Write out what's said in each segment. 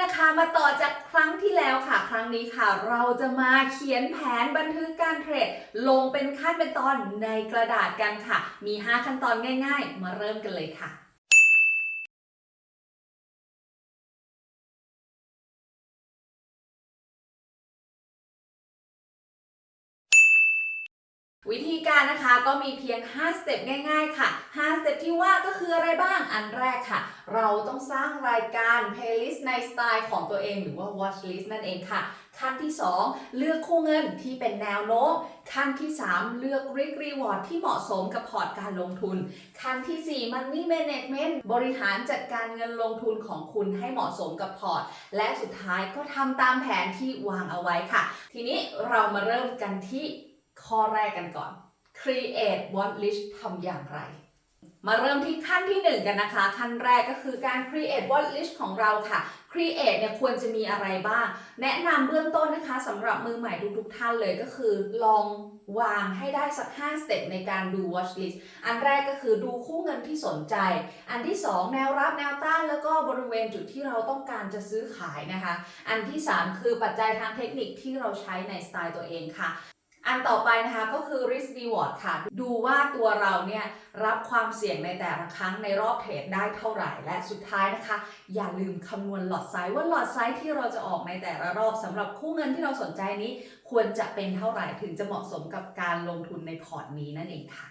นะคะมาต่อจากครั้งที่แล้วค่ะ ครั้งนี้ค่ะ เราจะมาเขียนแผนบันทึกการเทรด ลงเป็นขั้นเป็นตอนในกระดาษกันค่ะ มี 5 ขั้นตอนง่าย ๆ มาเริ่มกันเลยค่ะ วิธีการนะคะก็มีเพียง 5 สเต็ปง่ายๆ ค่ะ 5 สเต็ปที่ว่าก็คืออะไรบ้าง อันแรกค่ะ เราต้องสร้างรายการ playlist ในสไตล์ของตัวเองหรือว่า watch list นั่นเองค่ะ ขั้นที่ 2 เลือกคู่เงินที่เป็นแนวโน้ม ขั้นที่ 3 เลือก risk reward ที่เหมาะสมกับพอร์ตการลงทุน ขั้นทีสี่4 money management บริหารจัดการเงินลงทุนของคุณให้เหมาะสมกับพอร์ต และสุดท้ายก็ทำตามแผนที่วางเอาไว้ค่ะ ทีนี้เรามาเริ่มกันที่ ข้อแรกกันก่อน create watch list ทำอย่างไร มาเริ่มที่ขั้นที่ 1 กันนะคะ ขั้นแรกก็คือการ create watch list ของเราค่ะ create เนี่ยควรจะมีอะไรบ้าง แนะนำเบื้องต้นนะคะสำหรับมือใหม่ทุกๆท่านเลยก็คือ ลองวางให้ได้สัก 5 สเต็ปในการดู watch list อันแรกก็คือดูคู่เงินที่สนใจ อันที่ 2 แนวรับแนวต้านแล้วก็บริเวณจุดที่เราต้องการจะซื้อขายนะคะ อันที่ 3 คือปัจจัยทางเทคนิคที่เราใช้ในสไตล์ตัวเองค่ะ อันต่อไปนะคะก็คือ risk reward ค่ะ ดูว่าตัวเราเนี่ยรับความเสี่ยงในแต่ละครั้งในรอบเทรดได้เท่าไหร่ และสุดท้ายนะคะ อย่าลืมคำนวณหลอดไซส์ว่าหลอดไซส์ที่เราจะออกในแต่ละรอบสำหรับคู่เงินที่เราสนใจนี้ ควรจะเป็นเท่าไหร่ถึงจะเหมาะสมกับการลงทุนในพอร์ตนี้นั่นเองค่ะ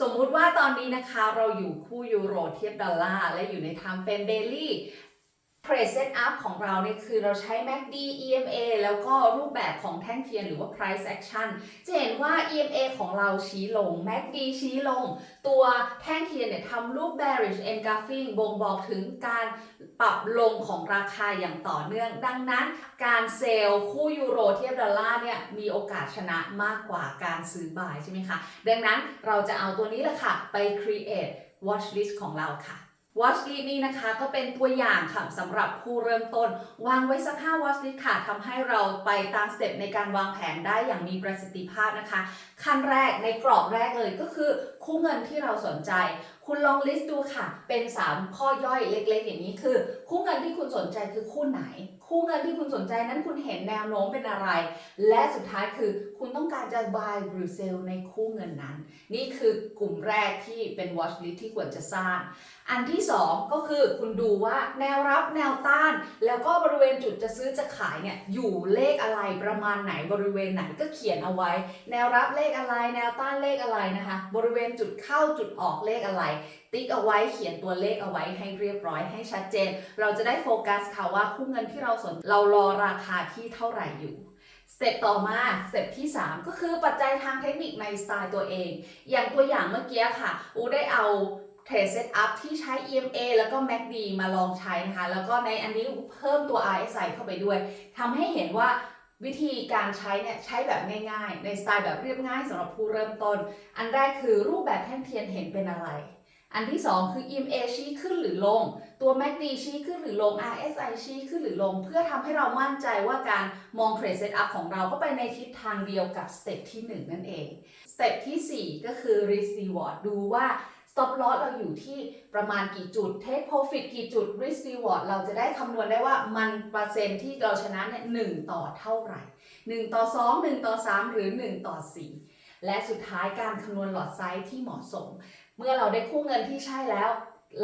สมมุติว่าตอนนี้นะคะเราอยู่คู่ยูโรเทียบดอลลาร์และอยู่ใน time frame daily trade setup ของเราเนี่ยคือเราใช้ MACD EMA แล้วก็รูปแบบของแท่งเทียนหรือว่า price action จะเห็นว่า EMA ของเราชี้ลง MACD ชี้ลง ตัวแท่งเทียนเนี่ยทำรูป bearish engulfing บ่งบอกถึงการปรับลงของราคาอย่างต่อเนื่อง ดังนั้นการเซลล์คู่ยูโรเทียบดอลลาร์เนี่ยมีโอกาสชนะมากกว่าการซื้อบายใช่ไหมคะ ดังนั้นเราจะเอาตัวนี้แหละค่ะ ไป create watch list ของเราค่ะ watch list นี้นะคะก็เป็นตัวอย่างค่ะสำหรับผู้เริ่มต้น วางไว้สัก5 watch list ค่ะทำให้เราไปตามสเต็ปในการวางแผนได้อย่างมีประสิทธิภาพนะคะ ขั้นแรกในกรอบแรกเลยก็คือ คู่เงินที่เราสนใจ คุณลองลิสต์ดูค่ะ เป็น 3 ข้อย่อยเล็ก ๆ อย่างนี้คือ คู่เงินที่คุณสนใจคือคู่ไหน คู่เงินที่คุณสนใจนั้นคุณเห็นแนวโน้มเป็นอะไร และสุดท้ายคือคุณต้องการจะ buy หรือ sell ในคู่เงินนั้น นี่คือกลุ่มแรกที่เป็น watch list ที่ควรจะสร้าง อันที่ 2 ก็คือคุณดูว่าแนวรับแนวต้าน แล้วก็บริเวณจุดจะซื้อจะขายเนี่ยอยู่เลขอะไรประมาณไหนบริเวณไหนก็เขียนเอาไว้ แนวรับเลขอะไร แนวต้านเลขอะไรนะคะ บริเวณจุดเข้าจุดออกเลขอะไรติ๊กเอาไว้เขียนตัวเลขเอาไว้ให้เรียบร้อยให้ชัดเจน เราจะได้โฟกัสค่ะว่าคู่เงินที่เราสนเรารอราคาที่เท่าไหร่อยู่สเต็ปต่อมาสเต็ปที่ 3 ก็คือปัจจัยทางเทคนิคในสไตล์ตัวเอง อย่างตัวอย่างเมื่อกี้ค่ะ อูได้เอาเทรดเซตอัพที่ใช้ EMA แล้วก็ MACD มาลองใช้นะคะ แล้วก็ในอันนี้เพิ่มตัว RSI เข้าไปด้วยทำให้เห็นว่าวิธีการใช้เนี่ยใช้แบบง่ายๆ ในสไตล์แบบเรียบง่ายสำหรับผู้เริ่มต้น อันแรกคือรูปแบบแท่งเทียนเห็นเป็นอะไร อันที่ 2 คือ EMA ชี้ขึ้นหรือลง ตัว MACD ชี้ขึ้นหรือลง RSI ชี้ขึ้นหรือลง เพื่อทำให้เรามั่นใจว่าการมองเทรดเซตอัพของเราก็ไปในทิศทางเดียวกับสเต็ปที่ 1 นั่นเองสเต็ปทีสี่ 4 ก็คือ risk reward ดูว่า stop loss เราอยู่ที่ประมาณกี่จุด take profit กี่จุด risk reward เราจะได้คำนวณได้ว่ามันเปอร์เซ็นต์ที่เราชนะเนี่ยหต่อเท่าไหร่ 1 ต่อ 2 1 ต่อ 3 หรือ 1 ต่อ 4 และสุดท้ายการคำนวณหลอดไซส์ที่เหมาะสม เมื่อเราได้คู่เงินที่ใช่แล้ว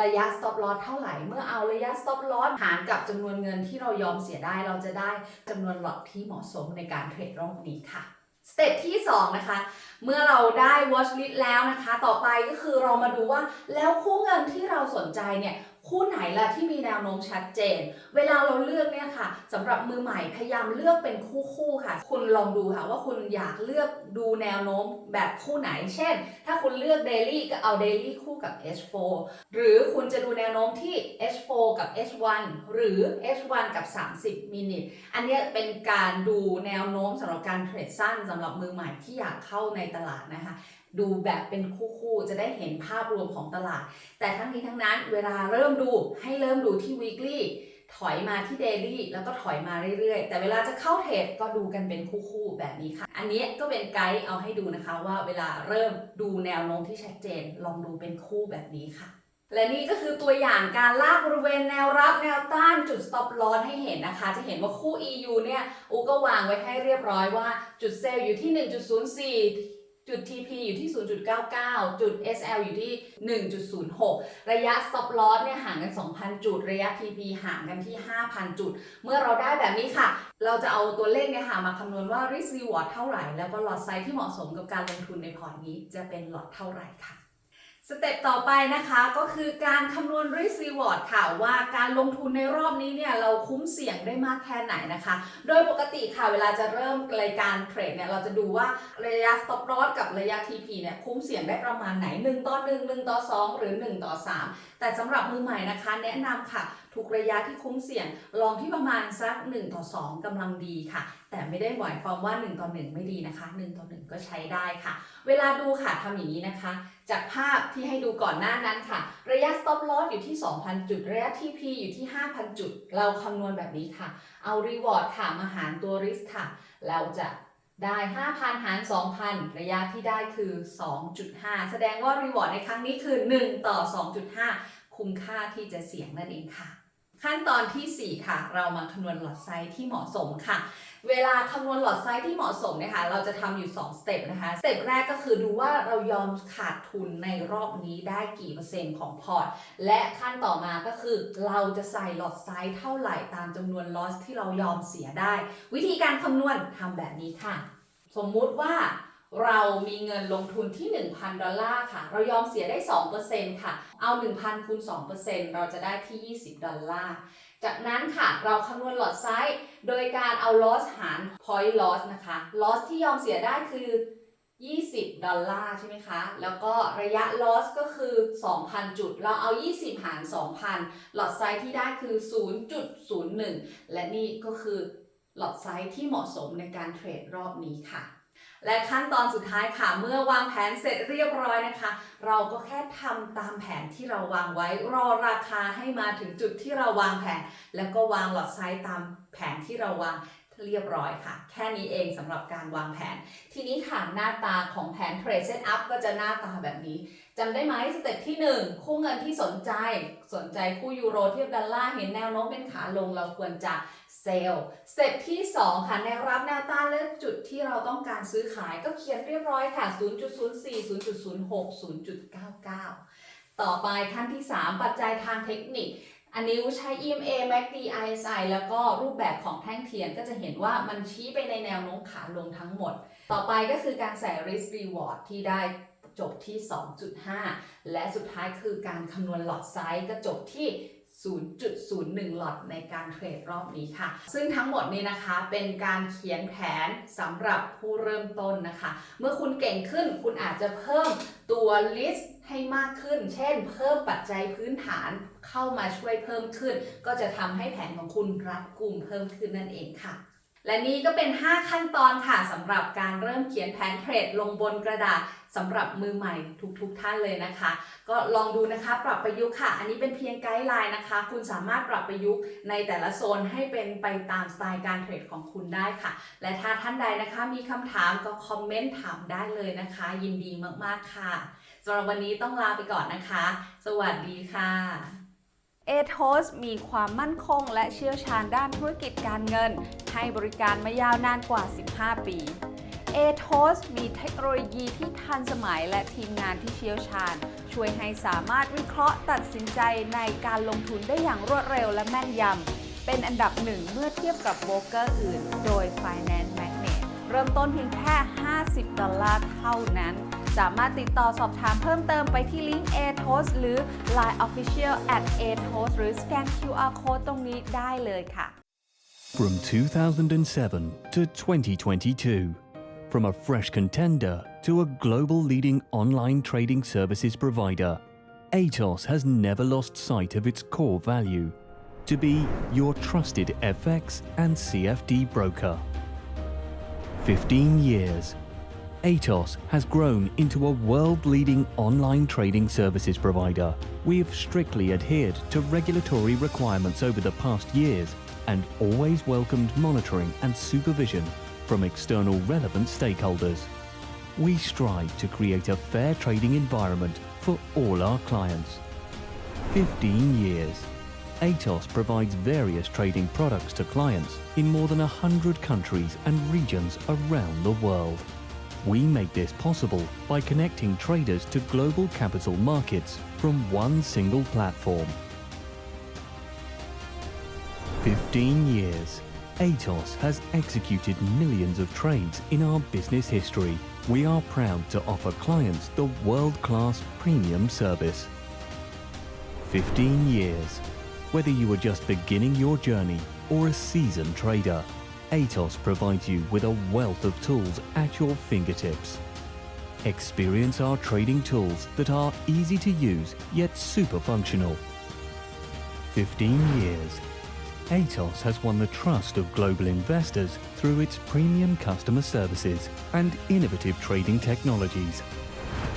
ระยะ stop loss เท่าไหร่ เมื่อเอาระยะ stop loss หารกับจำนวนเงินที่เรายอมเสียได้ เราจะได้จำนวนหลอดที่เหมาะสมในการเทรดรอบนี้ค่ะ สเต็ปที่ 2 นะคะ เมื่อเราได้ watch list แล้วนะคะ ต่อไปก็คือเรามาดูว่าแล้วคู่เงินที่เราสนใจเนี่ย คู่ไหนล่ะที่มีแนวโน้มชัดเจน เวลาเราเลือกเนี่ยค่ะสำหรับมือใหม่พยายามเลือกเป็นคู่คู่ค่ะ คุณลองดูค่ะว่าคุณอยากเลือกดูแนวโน้มแบบคู่ไหน เช่น ถ้าคุณเลือก daily ก็เอา daily คู่กับ H4 หรือคุณจะดูแนวโน้มที่ H4 กับ H1 หรือ H1 กับ 30 มินิอันนี้เป็นการดูแนวโน้มสำหรับการเทรดสั้นสำหรับมือใหม่ที่อยากเข้าในตลาดนะคะ ดูแบบเป็นคู่ๆ จะได้เห็นภาพรวมของตลาด แต่ทั้งนี้ทั้งนั้นเวลาเริ่มดูให้เริ่มดูที่ weekly ถอยมาที่ daily แล้วก็ถอยมาเรื่อยๆ แต่เวลาจะเข้าเทรดก็ดูกันเป็นคู่ๆ แบบนี้ค่ะ อันนี้ก็เป็นไกด์เอาให้ดูนะคะว่าเวลาเริ่มดูแนวโน้มที่ชัดเจน ลองดูเป็นคู่แบบนี้ค่ะและนี่ก็คือตัวอย่างการลากบริเวณแนวรับแนวต้านจุด stop loss ให้เห็นนะคะ จะเห็นว่าคู่ EU เนี่ยอูก็วางไว้ให้เรียบร้อยว่าจุดเซลล์อยู่ที่ 1.04 จุด TP อยู่ที่ 0.99 จุด SL อยู่ที่ 1.06 ระยะ stop loss เนี่ยห่างกัน 2,000 จุด ระยะ TP ห่างกันที่ 5,000 จุด เมื่อเราได้แบบนี้ค่ะ เราจะเอาตัวเลขเนี่ยค่ะมาคำนวณว่า risk reward เท่าไหร่ แล้วก็ lot size ที่เหมาะสมกับการลงทุนในพอร์ตนี้จะเป็น lot เท่าไหร่ค่ะ สเต็ปต่อไปนะคะก็คือการคำนวณ risk reward ค่ะว่าการลงทุนในรอบนี้เนี่ยเราคุ้มเสี่ยงได้มากแค่ไหนนะคะ โดยปกติค่ะเวลาจะเริ่มรายการเทรดเนี่ยเราจะดูว่าระยะ stop loss กับระยะ TP เนี่ยคุ้มเสี่ยงได้ประมาณไหน 1 ต่อ 1 1 ต่อ 2 หรือ 1 ต่อ 3แต่สำหรับมือใหม่นะคะ แนะนำค่ะทุกระยะที่คุ้มเสี่ยง ลองที่ประมาณสัก1ต่อ2กำลังดีค่ะ แต่ไม่ได้หมายความว่า1ต่อ1ไม่ดีนะคะ1ต่อ1ก็ใช้ได้ค่ะ เวลาดูค่ะทำอย่างนี้นะคะ จากภาพที่ให้ดูก่อนหน้านั้นค่ะ ระยะ stop loss อยู่ที่ 2,000 จุด ระยะ TP อยู่ที่ 5,000 จุด เราคำนวณแบบนี้ค่ะ เอา reward ค่ะมาหารตัว risk ค่ะ เราจะ ได้ 5,000 หาร 2,000 ระยะที่ได้คือ 2.5 แสดงว่ารีวอร์ดในครั้งนี้คือ 1 ต่อ 2.5 คุ้มค่าที่จะเสี่ยงนั่นเองค่ะ ขั้นตอนทีสี่ 4 ค่ะ เรามาคำนวณหลอดไซส์ที่เหมาะสมค่ะ เวลาคำนวณหลอดไซส์ที่เหมาะสมนะคะ เราจะทำอยู่ 2 สเต็ปนะคะ สเต็ปแรกก็คือดูว่าเรายอมขาดทุนในรอบนี้ได้กี่เปอร์เซ็นต์ของพอร์ต และขั้นต่อมาก็คือเราจะใส่หลอดไซส์เท่าไหร่ตามจำนวนลอสที่เรายอมเสียได้ วิธีการคำนวณทำแบบนี้ค่ะ สมมุติว่า เรามีเงินลงทุนที่ 1,000 ดอลลาร์ค่ะ เรายอมเสียได้ 2%ค่ะ เอา 1,000คูณ2%เราจะได้ที่ 20 ดอลลาร์ จากนั้นค่ะ เราคำนวณหลอดไซส์โดยการเอา loss หาร point loss นะคะ loss ที่ยอมเสียได้คือ 20 ดอลลาร์ใช่ไหมคะ แล้วก็ระยะ loss ก็คือ 2,000 จุด เราเอา 20 หาร 2,000 หลอดไซส์ที่ได้คือ 0.01 และนี่ก็คือหลอดไซส์ที่เหมาะสมในการเทรดรอบนี้ค่ะ และขั้นตอนสุดท้ายค่ะ เมื่อวางแผนเสร็จเรียบร้อยนะคะ เราก็แค่ทำตามแผนที่เราวางไว้รอราคาให้มาถึงจุดที่เราวางแผน แล้วก็วางหลอดไซส์ตามแผนที่เราวาง เรียบร้อยค่ะ แค่นี้เองสำหรับการวางแผน ทีนี้ค่ะหน้าตาของแผนเทรดเซตอัพก็จะหน้าตาแบบนี้จำได้ไหมสเต็ปที่ 1 คู่เงินที่สนใจ สนใจคู่ยูโรเทียบดอลลาร์เห็นแนวโน้มเป็นขาลงเราควรจะเซลล์สเต็ปที่ 2 ค่ะแนวรับแนวต้านและจุดที่เราต้องการซื้อขายก็เขียนเรียบร้อยค่ะ 0.04 0.06 0.99 ต่อไปขั้นที่ 3 ปัจจัยทางเทคนิค อันนี้ใช้ EMA MACD RSI แล้วก็รูปแบบของแท่งเทียนก็จะเห็นว่ามันชี้ไปในแนวโน้มขาลงทั้งหมด ต่อไปก็คือการใส่ risk reward ที่ได้จบที่ 2.5 และสุดท้ายคือการคำนวณหลอดไซส์ก็จบที่ 0.01 หลอดในการเทรดรอบนี้ค่ะ ซึ่งทั้งหมดนี้นะคะเป็นการเขียนแผนสำหรับผู้เริ่มต้นนะคะ เมื่อคุณเก่งขึ้นคุณอาจจะเพิ่มตัวลิสต์ให้มากขึ้น เช่น เพิ่มปัจจัยพื้นฐานเข้ามาช่วยเพิ่มขึ้น ก็จะทำให้แผนของคุณรัดกุมเพิ่มขึ้นนั่นเองค่ะ และนี่ก็เป็น 5 ขั้นตอนค่ะสำหรับการเริ่มเขียนแผนเทรดลงบนกระดาษสำหรับมือใหม่ทุกๆทท่านเลยนะคะ ก็ลองดูนะคะปรับประยุกต์ค่ะ อันนี้เป็นเพียงไกด์ไลน์นะคะ คุณสามารถปรับประยุกต์ในแต่ละโซนให้เป็นไปตามสไตล์การเทรดของคุณได้ค่ะ และถ้าท่านใดนะคะมีคำถามก็คอมเมนต์ถามได้เลยนะคะ ยินดีมากๆค่ะสำหรับวันนี้ต้องลาไปก่อนนะคะ สวัสดีค่ะ เอโทสมีความมั่นคงและเชี่ยวชาญด้านธุรกิจการเงิน ให้บริการมายาวนานกว่า 15 ปีเอโทสมีเทคโนโลยีที่ทันสมัยและทีมงานที่เชี่ยวชาญ ช่วยให้สามารถวิเคราะห์ตัดสินใจในการลงทุนได้อย่างรวดเร็วและแม่นยำ เป็นอันดับหนึ่งเมื่อเทียบกับโบรกเกอร์อื่น โดย Finance Magnet เริ่มต้นเพียงแค่ 50 ดอลลาร์เท่านั้น สามารถติดต่อสอบถามเพิ่มเติมไปที่ลิงก์ ATOS หรือ Line Official at ATOS หรือสแกน QR Code ตรงนี้ได้เลยค่ะ From 2007 to 2022, from a fresh contender to a global leading online trading services provider, Atos has never lost sight of its core value to be your trusted FX and CFD broker. 15 years, Atos has grown into a world leading online trading services provider. We have strictly adhered to regulatory requirements over the past years and always welcomed monitoring and supervision from external relevant stakeholders. We strive to create a fair trading environment for all our clients. 15 years. Atos provides various trading products to clients in more than 100 countries and regions around the world. We make this possible by connecting traders to global capital markets from one single platform. 15 years. Atos has executed millions of trades in our business history. We are proud to offer clients the world-class premium service. 15 years. Whether you are just beginning your journey or a seasoned trader, Atos provides you with a wealth of tools at your fingertips. Experience our trading tools that are easy to use yet super functional. 15 years. Atos has won the trust of global investors through its premium customer services and innovative trading technologies.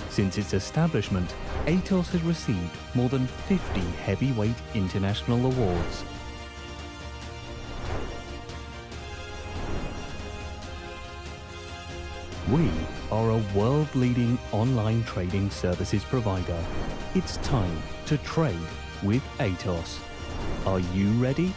Since its establishment, Atos has received more than 50 heavyweight international awards. We are a world leading online trading services provider. It's time to trade with Atos. Are you ready?